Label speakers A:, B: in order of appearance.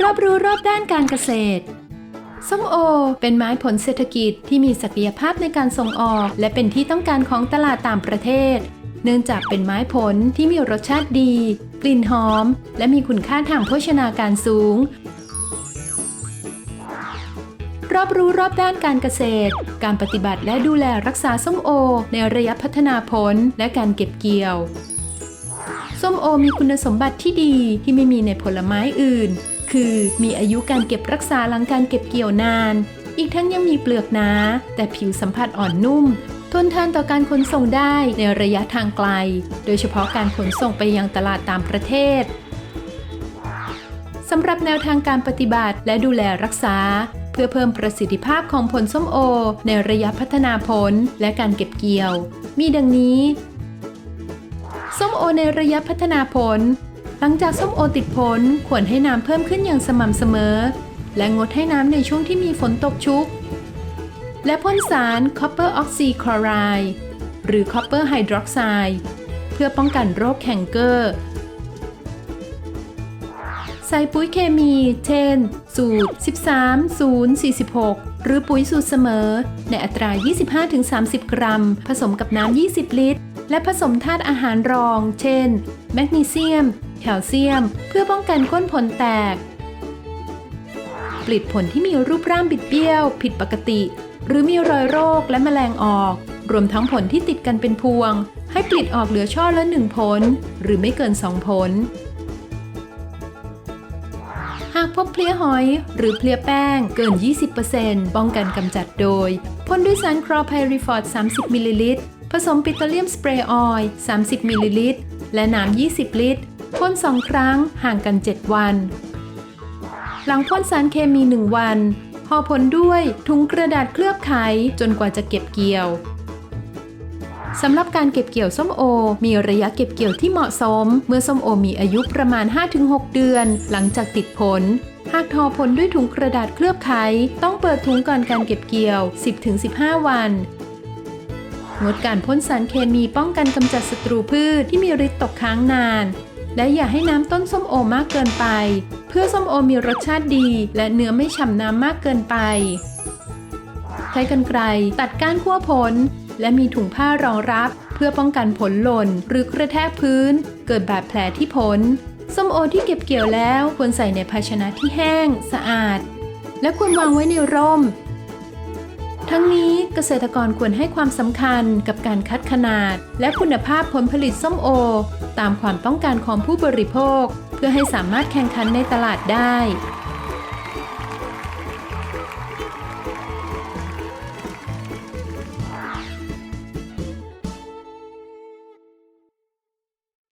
A: รอบรู้รอบด้านการเกษตร ส้มโอ เป็นไม้ผลเศรษฐกิจที่มีศักยภาพในการส่งออก และเป็นที่ต้องการของตลาดต่างประเทศ เนื่องจากเป็นไม้ผลที่มีรสชาติดี กลิ่นหอม และมีคุณค่าทางโภชนาการสูง รอบรู้รอบด้านการเกษตร การปฏิบัติและดูแลรักษาส้มโอ ในระยะพัฒนาผลและการเก็บเกี่ยวส้มโอมีคุณสมบัติที่ดีที่ไม่มีในผลไม้อื่น คือ มีอายุการเก็บรักษาหลังการเก็บเกี่ยวนาน อีกทั้งยังมีเปลือกหนา แต่ผิวสัมผัสอ่อนนุ่ม ทนทานต่อการขนส่งได้ในระยะทางไกล โดยเฉพาะการขนส่งไปยังตลาดตางประเทศสำหรับแนวทางการปฏิบัติและดูแลรักษา เพื่อเพิ่มประสิทธิภาพของผลส้มโอ ในระยะพัฒนาผลและการเก็บเกี่ยว มีดังนี้ ส้มโอในระยะพัฒนาผล หลังจากส้มโอติดผลควรให้น้ำเพิ่มขึ้นอย่างสม่ำเสมอ และงดให้น้ำในช่วงที่มีฝนตกชุก และพ่นสาร copper oxychloride หรือ copper hydroxide เพื่อป้องกันโรคแคนเกอร์ใส่ปุ๋ยเคมี เช่น สูตร 13 0 46 หรือปุ๋ยสูตรเสมอ ในอัตรา 25-30 กรัม ผสมกับน้ำ 20 ลิตร และผสมธาตุอาหารรอง เช่น แมกนีเซียม แคลเซียม เพื่อป้องกันก้นผลแตกปลิดผลที่มีรูปร่างบิดเบี้ยว ผิดปกติ หรือมีรอยโรคและแมลงออก รวมทั้งผลที่ติดกันเป็นพวง ให้ปลิดออกเหลือช่อละหนึ่งผล หรือไม่เกิน2ผล หากพบเพลี้ยหอย หรือเพลี้ยแป้งเกิน 20%ป้องกันกำจัดโดยพ่นด้วยสารคลอไพริฟอร์ด 30 มิลลิลิตร ผสมปิโตรเลียมสเปรย์ออยล์ 30 มิลลิลิตร และน้ำ 20 ลิตร พ่น 2 ครั้งห่างกัน 7 วัน หลังพ่นสารเคมี 1 วันห่อผลด้วยถุงกระดาษเคลือบไขจนกว่าจะเก็บเกี่ยวสำหรับการเก็บเกี่ยวส้มโอ มีระยะเก็บเกี่ยวที่เหมาะสม เมื่อส้มโอมีอายุประมาณ 5-6 เดือน หลังจากติดผล หากทอผลด้วยถุงกระดาษเคลือบไข ต้องเปิดถุงก่อนการเก็บเกี่ยว 10-15 วัน งดการพ่นสารเคมีป้องกันกำจัดศัตรูพืชที่มีฤทธิ์ตกค้างนาน และอย่าให้น้ำต้นส้มโอมากเกินไป เพื่อส้มโอมีรสชาติดี และเนื้อไม่ฉ่ำน้ำมากเกินไป ใช้กรรไกรตัดก้านขั้วผล และมีถุงผ้ารองรับ เพื่อป้องกันผลหล่น หรือกระแทกพื้น เกิดบาดแผลที่ผลส้มโอที่เก็บเกี่ยวแล้วควรใส่ในภาชนะที่แห้ง สะอาด และควรวางไว้ในร่ม ทั้งนี้เกษตรกรควรให้ความสำคัญกับการคัดขนาด และคุณภาพผลผลิตส้มโอ ตามความต้องการของผู้บริโภค เพื่อให้สามารถแข่งขันในตลาดได้